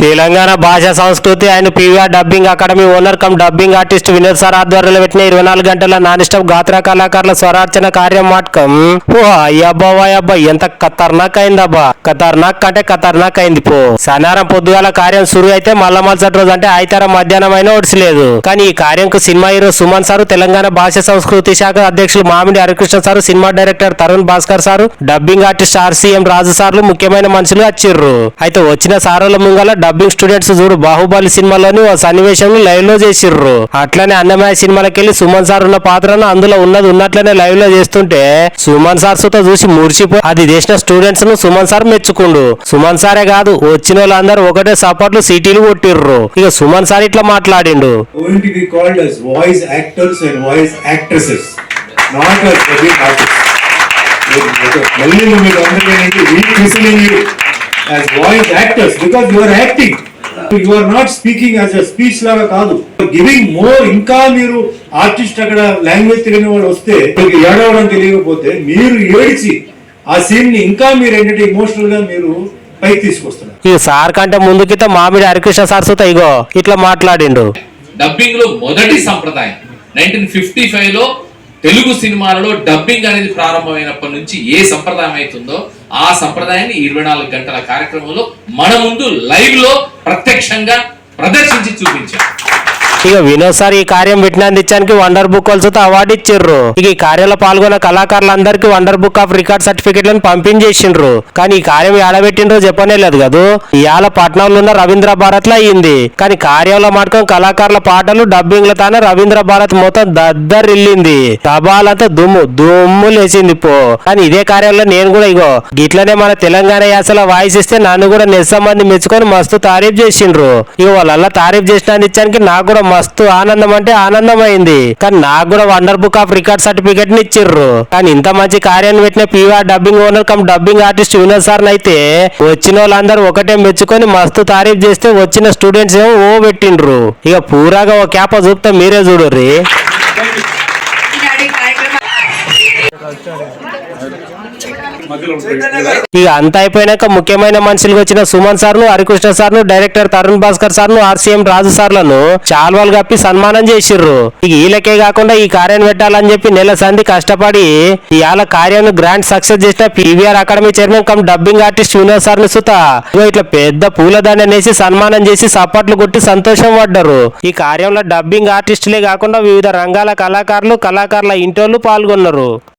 తెలంగాణ భాష సంస్కృతి and PVR dubbing academy owner cum dubbing artist Vinod sir ఆధ్వర్యంలో పెట్టిన ఇరవై నాలుగు గంటల నాన్ స్టాప్ గాత్ర కళాకారుల స్వరార్చన కార్యం మాటకం ఓ అయ్యబ్బా అబ్బా ఎంత ఖతర్నాక్ అయిందబ్బా ఖతర్నాక్ అంటే ఖతర్నాక్ అయింది పో. శనివారం పొద్దుగాల కార్యం సురు అయితే మళ్ళా మలసటి రోజు అంటే ఆయితారం మధ్యాహ్నం అయినా ఒడిసలేదు కానీ ఈ కార్యంకు cinema hero Suman sir Telangana భాష సంస్కృతి శాఖ అధ్యక్షులు Mamidi Harikrishna sir cinema director Tarun Bhaskar sir dubbing artist RCM Raju సార్లు ముఖ్యమైన మనుషులు వచ్చిర్రు అయితే వచ్చిన సారుల ముంగల డబ్బింగ్ స్టూడెంట్స్ చూడు బాహుబలి సినిమాలోని ఓ సన్నివేశం లైవ్లో చేసిర్రు. అట్లనే అన్నమయ్య సినిమాలకి వెళ్ళి సుమన్ సార్ ఉన్న పాత్రను అందులో ఉన్నది ఉన్నట్లనే లైవ్లో చేస్తుంటే సుమన్ సార్ సుతో చూసి మురిసిపోయి అది చేసిన స్టూడెంట్స్ను సుమన్ సార్ మెచ్చుకుండు. సుమన్ సారే కాదు వచ్చిన వాళ్ళందరూ ఒకటే సపోర్ట్లు సిటీలు కొట్టిర్రు. ఇక సుమన్ సార్ ఇట్లా మాట్లాడిండు. Going మళ్ళీ అందరికీ as voice actors because you are acting you are not speaking as a speech లాగా కాదు. గివింగ్ మోర్ ఇంకా మీరు ఆర్టిస్ట్ అక్కడ లాంగ్వేజ్ తెలియని వాళ్ళు వస్తే మీకు ఏడవడం తెలియకపోతే మీరు ఏడిచి ఆ సీన్ని ఇంకా మీరు ఏంటంటే ఇమోషనల్గా మీరు పైకి తీసుకొస్తున్నారు. ఈ సార్ కంటే ముందుకితే మామిడి హరికృష్ణ సార్ ఇగో ఇట్లా మాట్లాడిండు. డబ్బింగ్లో మొదటి సంప్రదాయం. నైన్టీన్ ఫిఫ్టీ ఫైవ్లో తెలుగు సినిమాలలో డబ్బింగ్ అనేది ప్రారంభమైనప్పటి నుంచి ఏ సంప్రదాయం అవుతుందో ఆ సంప్రదాయాన్ని ఇరవై నాలుగు గంటల కార్యక్రమంలో మన ముందు లైవ్లో ప్రత్యక్షంగా ప్రదర్శించి చూపించాం. ఇక వినోద్ సార్ ఈ కార్యం విజ్ఞానించడానికి వండర్ బుక్ కొలుసుతో అవార్డు ఇచ్చిర్రు ఇక ఈ కార్యంలో పాల్గొన్న కళాకారులందరికీ వండర్ బుక్ ఆఫ్ రికార్డ్ సర్టిఫికెట్లను పంపించేసిండ్రు. కానీ ఈ కార్యం ఏడబెట్టిండ్రు చెప్పనే లేదు కదా? ఇవాళ పట్నంలో ఉన్న రవీంద్ర భారత్లో అయ్యింది కానీ కార్యంలో మాటకం కళాకారుల పాటలు డబ్బింగ్ రవీంద్ర భారత్ మొత్తం దద్దరిల్లింది. తబాలంతా దుమ్ము దుమ్ము లేచింది పో. కానీ ఇదే కార్యంలో నేను కూడా ఇగో గిట్లనే మన తెలంగాణ యాసలో వాయిస్ ఇస్తే నన్ను కూడా నిస్సంబంధి మెచ్చుకొని మస్తు తారీఫ్ చేసిండ్రు. ఇక వాళ్ళ తారీఫ్ చేసిన ఇచ్చానికి నాకు కూడా మస్తు ఆనందం అంటే ఆనందం అయింది కానీ నాకు కూడా వండర్ బుక్ ఆఫ్ రికార్డ్ సర్టిఫికేట్ని ఇచ్చిర్రు. కానీ ఇంత మంచి కార్యాన్ని పెట్టిన PVR dubbing owner cum dubbing artist Vinod sir అయితే వచ్చిన వాళ్ళందరూ ఒకటే మెచ్చుకొని మస్తు తారీఫ్ చేస్తే వచ్చిన స్టూడెంట్స్ ఏమో ఓ పెట్టిండ్రు. ఇక పూరాగా ఓ క్యాప చూపితే మీరే చూడుర్రి. అంత అయిపోయినాక ముఖ్యమైన మనుషులకు వచ్చిన సుమన్ సార్ను హరికృష్ణ సార్ను డైరెక్టర్ తరుణ్ భాస్కర్ సార్ను ఆర్సీఎం రాజు సార్లను చాల్వాలు కప్పి సన్మానం చేసిర్రు. వీళ్ళకే కాకుండా ఈ కార్యం పెట్టాలని చెప్పి నెల సంధి కష్టపడి ఇవాళ కార్యాన్ని గ్రాండ్ సక్సెస్ చేసిన PVR academy chairman cum dubbing artist Vinod సార్ను సుత ఇట్లా పెద్ద పూలదండ అనేసి సన్మానం చేసి సపోర్ట్లు కొట్టి సంతోషం పడ్డారు. ఈ కార్యంలో డబ్బింగ్ ఆర్టిస్టులే కాకుండా వివిధ రంగాల కళాకారులు కళాకారుల ఇంటోళ్ళు పాల్గొన్నారు.